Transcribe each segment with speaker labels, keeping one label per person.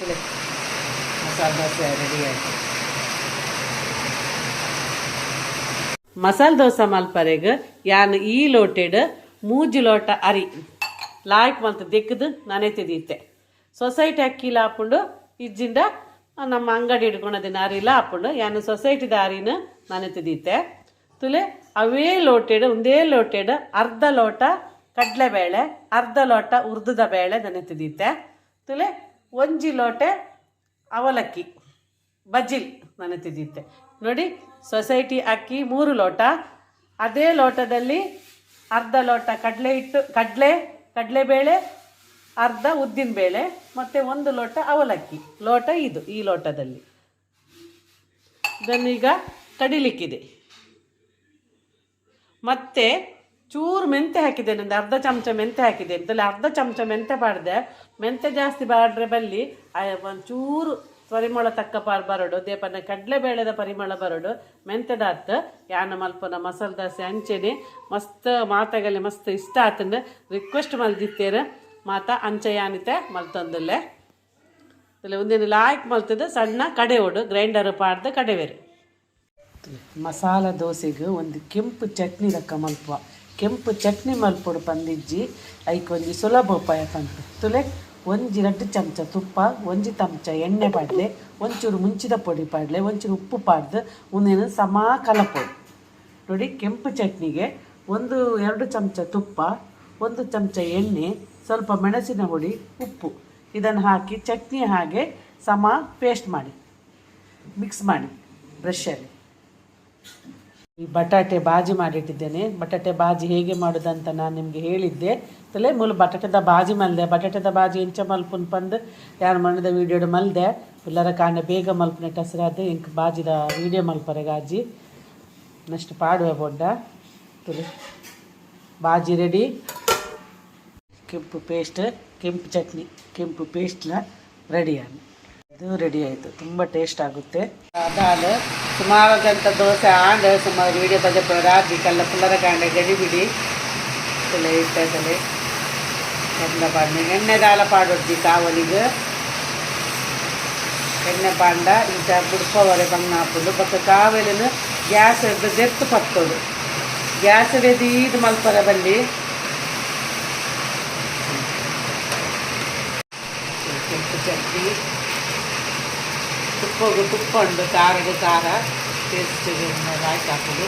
Speaker 1: Masala dosa ready ಆಯಿತು. ಮಸಾಲೆ ದೋಸೆ ಮಲ್ಪರೆಗ್ ಯಾನ್ ಈ ಲೋಟೆಡ್ ಮೂಜಿ ಲೋಟ ಅರಿ. ಲಾಯ್ಕ್ ಮಂತ್ ದಿಕ್ಕದು ನಾನೇ ತಿದೀತೆ. ಸೊಸೈಟಿ ಅಕ್ಕಿ ಹಾಕೊಂಡು ಇಜ್ಜಿಂದ ನಮ್ಮ ಅಂಗಡಿ ಅರಿ ಅರಿಲ ಹಾಕೊಂಡು ಯಾನು ಸೊಸೈಟಿದ ಅರಿನ ನಾನೇ ತಿದೀತೆ. ತುಲೆ, ಅವೇ ಲೋಟೆಡ್ ಒಂದೇ ಲೋಟೆಡ್ ಅರ್ಧ ಲೋಟ ಕಡಲೆಬೇಳೆ, ಅರ್ಧ ಲೋಟ ಉರ್ದದ ಬೇಳೆ ನಾನೇ ತಿದೀತೆ. ತುಲೆ ಒಂಜಿ ಲೋಟೆ ಅವಲಕ್ಕಿ, ಬಜಿಲ್ ನಾನು ತಿದ್ದಿದ್ದೆ. ನೋಡಿ, ಸೊಸೈಟಿ ಅಕ್ಕಿ ಮೂರು ಲೋಟ, ಅದೇ ಲೋಟದಲ್ಲಿ ಅರ್ಧ ಲೋಟ ಕಡಲೆ ಹಿಟ್ಟು ಕಡಲೆ ಕಡಲೆಬೇಳೆ ಅರ್ಧ ಉದ್ದಿನ ಬೇಳೆ, ಮತ್ತು ಒಂದು ಲೋಟ ಅವಲಕ್ಕಿ, ಲೋಟ ಇದು ಈ ಲೋಟದಲ್ಲಿ. ಇದನ್ನೀಗ ಕಡಿಲಿಕ್ಕಿದೆ. ಮತ್ತು ಚೂರು ಮೆಂತೆ ಹಾಕಿದ್ದೇನೆ ಒಂದು ಅರ್ಧ ಚಮಚ ಮೆಂತೆ ಹಾಕಿದ್ದೇನೆ ಅದರಲ್ಲಿ ಅರ್ಧ ಚಮಚ ಮೆಂತೆ ಪಾಡ್ದೆ ಮೆಂತೆ ಜಾಸ್ತಿ ಬಾಡ್ರೆ ಬಲ್ಲಿ ಒಂಚೂರು ಪರಿಮಳ ತಕ್ಕ ಪಾರ್ ಬರಡು, ದೇಪನ ಕಡಲೆಬೇಳೆದ ಪರಿಮಳ ಬರಡು ಮೆಂತೆದಾತ್ ಯಾನ ಮಲ್ಪನ ಮಸಾಲೆ ದೋಸೆ ಅಂಚೆನೆ ಮಸ್ತ್ ಮಾತಾಗಲಿ ಮಸ್ತ್ ಇಷ್ಟ ಆತಂದು ರಿಕ್ವೆಸ್ಟ್ ಮಲ್ದಿತ್ತೇರ, ಮಾತ ಅಂಚೆ ಯಾನಿತೆ ಮಲ್ತಂದಲ್ಲೇ. ಅಲ್ಲ ಒಂದೇನು ಲಾಯ್ಕ್ ಮಲ್ತದ, ಸಣ್ಣ ಕಡೆ ಓಡು, ಗ್ರೈಂಡರ್ ಪಾಡ್ದು ಕಡೆವೇರು ಮಸಾಲ ದೋಸೆಗೆ ಒಂದು ಕೆಂಪು ಚಟ್ನಿ ಲೆಕ್ಕ ಮಲ್ಪುವ. ಕೆಂಪು ಚಟ್ನಿ ಮಲ್ಪೊಡು ಪಂದಿಜ್ಜಿ ಐಕ್ ಒಂಜಿ ಸುಲಭ ಉಪಾಯ ಪಂತು ತುಲೆ, ಒಂಜಿ ರಡ್ಡು ಚಮಚ ತುಪ್ಪ, ಒಂಜಿ ಚಮಚ ಎಣ್ಣೆ ಪಾಡ್ಲೆ, ಒಂಚೂರು ಮುಂಚಿದ ಪೊಡಿ ಪಾಡ್ಲೆ, ಒಂಚೂರು ಉಪ್ಪು ಪಾಡ್ದು ಒಂದೇನು ಸಮ ಕಲಪೊಡು ನೋಡಿ, ಕೆಂಪು ಚಟ್ನಿಗೆ ಒಂದು ಎರಡು ಚಮಚ ತುಪ್ಪ, ಒಂದು ಚಮಚ ಎಣ್ಣೆ, ಸ್ವಲ್ಪ ಮೆಣಸಿನ ಹುಡಿ ಉಪ್ಪು. ಇದನ್ನು ಹಾಕಿ ಚಟ್ನಿ ಹಾಗೆ ಸಮ ಪೇಸ್ಟ್ ಮಾಡಿ ಮಿಕ್ಸ್ ಮಾಡಿ ಬ್ರಷಲ್ಲಿ ಈ ಬಟಾಟೆ ಬಾಜಿ ಮಾಡಿಟ್ಟಿದ್ದೇನೆ. ಬಟಾಟೆ ಬಾಜಿ ಹೇಗೆ ಮಾಡೋದಂತ ನಾನು ನಿಮಗೆ ಹೇಳಿದ್ದೆ. ತಲೆ ಮೂಲ ಬಟಾಟೆದ ಬಾಜಿ ಮಲ್ದೆ. ಬಟಾಟೆದ ಬಾಜಿ ಎಂಚ ಮಲ್ಪುನ್ ಪಂದು ಯಾರು ಮಣ್ಣದ ವೀಡಿಯೋಡ್ ಮಲ್ದೆ. ಎಲ್ಲರ ಕಾಂಡ ಬೇಗ ಮಲ್ಪನೆ ಟಸರಾದ ಇಂಕ್ ಬಾಜಿದ ವೀಡಿಯೋ ಮಲ್ಪರೆ ಗಾಜಿ ನೆಕ್ಸ್ಟ್ ಪಾಡುವೆ ಬೊಡ್ಡ. ತುಲೆ ಬಾಜಿ ರೆಡಿ ಕೆಂಪು ಪೇಸ್ಟ್ ಕೆಂಪು ಚಟ್ನಿ, ಕೆಂಪು ಪೇಸ್ಟ್ಲ ರೆಡಿ ಆಗಿ. ಇದು ರೆಡಿ ಆಯಿತು. ತುಂಬ ಟೇಸ್ಟ್ ಆಗುತ್ತೆ. ಅದಾದ ಸುಮಾರು ಗಂಟ ದೋಸೆ ಆಂಡ ಸುಮಾರು ವೀಡಿಯೋ ಬಜೆ ರಾಜಿ ಕಲ್ಲ ಪುಲ್ಲರ ಕಾಂಡ ಗಡಿಬಿಡಿ ಬಿಡಿ. ಇಟ್ಟದಲ್ಲಿ ಎಣ್ಣೆ ಪಾಡ್ನೆ ಎಣ್ಣೆ ದಾಲ ಪಾಡೊಡ್ಡಿ ಕಾವಲಿಗೆ ಎಣ್ಣೆ ಪಾಂಡ ಇಂಥ ಬುಡ್ಕೋವರೆ ಬಂಗ ಹಾಕೊಂಡು ಬಕ್ಕ ಕಾವಲಿನ ಗ್ಯಾಸ್ ಹಿಡಿದು ಜೆತ್ತು ಪತ್ತೋಡು ಗ್ಯಾಸ್ ಹಿಡಿದು ಇದು ಮಲ್ಪರ ಬಲ್ಲಿ ತುಪ್ಪಗೂ ತುಪ್ಪ ಉಂಡು ಖಾರಗೂ ಖಾರ ಟೇಸ್ಟಿಗೆ ರಾಯ್ತು ಹಾಕೋದು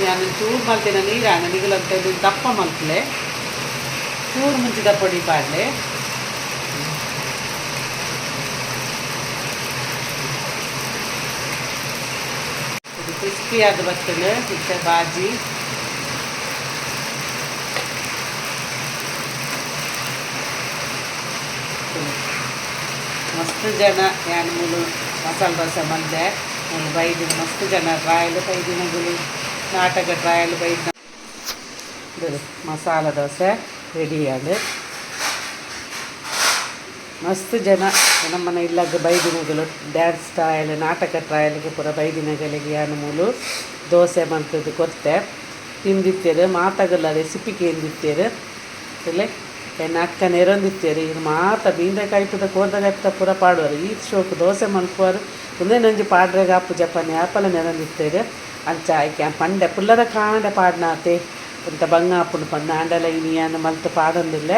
Speaker 1: ನಾನು ಚೂರು ಮಲ್ತಿನ ನೀರಾಣ ನಿಗಲಂತ ಇದು ದಪ್ಪ ಮಲ್ತಲೆ. ಚೂರು ಮುಂಚಿದ ಪೊಡಿ ಪಾಡ್ಲೆ ಇದು ಕ್ರಿಸ್ಪಿಯಾದ ಬರ್ತದೆ ಮತ್ತೆ ಬಾಜಿ. ಮಸ್ತ್ ಜನ, ಯಾನ್ ಮೂಲು ಮಸಾಲೆ ದೋಸೆ ಮಂದೆ ಒಂದು ಬೈದಿನ, ಮಸ್ತ್ ಜನ ಟ್ರಾಯಲ್ ಬೈದಿನಗುಲು ನಾಟಕ ಟ್ರಾಯಲ್ ಬೈದಿನ. ಮಸಾಲ ದೋಸೆ ರೆಡಿ ಆಡು ಮಸ್ತ್ ಜನ, ನಮ್ಮನೆ ಇಲ್ಲಾಗ ಬೈದಿನಗಳು ಡ್ಯಾನ್ಸ್ ಟ್ರಾಯಲ್ ನಾಟಕ ಟ್ರಾಯಲ್ಗೆ ಪೂರ ಬೈದಿನಗಳಿಗೆ ಯಾನು ದೋಸೆ ಮಂತದ್ದು ಕೊರ್ತೆ ತಿಂದಿತ್ತೇರು, ಮಾತಾಗಲ್ಲ ರೆಸಿಪಿ ಕೇಂದಿತ್ತೇರು. ಇಲ್ಲೇ ಎನ್ನ ಅಕ್ಕ ನೆರೊಂದಿತ್ತೇರು ಇದು ಮಾತ ಬೀಂದೆಕಾಯ್ತದ ಕೋದಗಾಯ್ತದ ಪೂರ ಪಾಡುವರು. ಈ ಶೋಕು ದೋಸೆ ಮಲ್ಪುವರು. ಒಂದೇ ನಂಜಿ ಪಾಡ್ರೆಗ ಅಪ್ಪು ಜಪಾನಿ ಆಪಲ ನೆರೊಂದಿತ್ತೇರು ಅಂಚ ಆಯ್ಕೆ ಪಂಡೆ ಪುಲ್ಲರ ಕಾಂಡೆ ಪಾಡ್ನಾತೆ. ಅಂತ ಬಂಗ ಅಪ್ಪುಂಡು ಪಂಡ ಆಂಡಲ ಇನಿಯಾನ ಮಲ್ತು ಪಾಡೊಂದಿಲ್ಲ.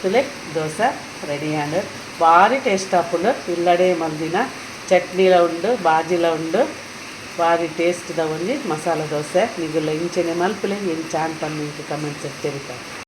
Speaker 1: ತುಲೆ, ದೋಸೆ ರೆಡಿ ಆಂಡ್ ಭಾರಿ ಟೇಸ್ಟ್ ಆಪುಂಡು ಇಲ್ಲಡೆ ಮಂದಿನ ಚಟ್ನಿಲ ಉಂಡು, ಬಾಜಿಲ ಉಂಡು. ಭಾರಿ ಟೇಸ್ಟ್ದ ಒಂಜಿ ಮಸಾಲ ದೋಸೆ. ನಿಗುಲ್ಲ ಇಂಚೆನೆ ಮಲ್ಪಲೆ ಇಂಕ್ ಕಮೆಂಟ್ ಕಮೆಂಟ್ಸ್ ತೆರಿತಾರೆ